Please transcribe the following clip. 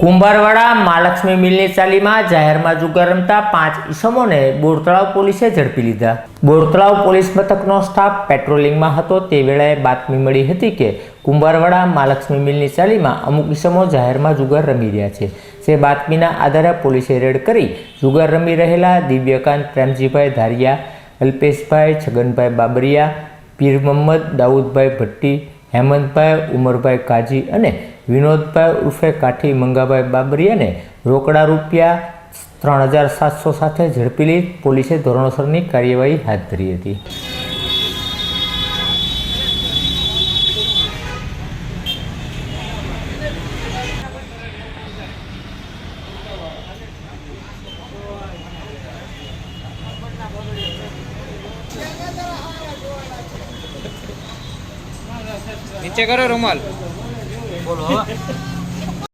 કુંભારવાડા મહાલક્ષ્મી મિલની ચાલીમાં જાહેરમાં જુગાર રમતા પાંચ ઈસમોને બોરતળાવ પોલીસે ઝડપી લીધા. બોરતળાવ પોલીસ મથકનો સ્ટાફ પેટ્રોલિંગમાં હતો. તે વેળાએ બાતમી મળી હતી કે કુંભારવાડા મહાલક્ષ્મી મિલની ચાલીમાં અમુક ઈસમો જાહેરમાં જુગાર રમી રહ્યા છે. જે બાતમીના આધારે પોલીસે રેડ કરી જુગાર રમી રહેલા દિવ્યકાંત, પ્રેમજીભાઈ ધારિયા, અલ્પેશભાઈ, છગનભાઈ બાબરિયા પીર મોહમ્મદ દાઉદભાઈ ભટ્ટી હેમંતભાઈ, ઉમરભાઈ કાજી અને વિનોદભાઈ ઉર્ફે કાઠી, મંગાભાઈ બાબરિયાને રોકડા રૂપિયા ત્રણ હજાર સાતસો સાથે ઝડપી લઈ પોલીસે ધોરણસરની કાર્યવાહી હાથ ધરી હતી. નીચે કરો રૂમાલ. બોલો.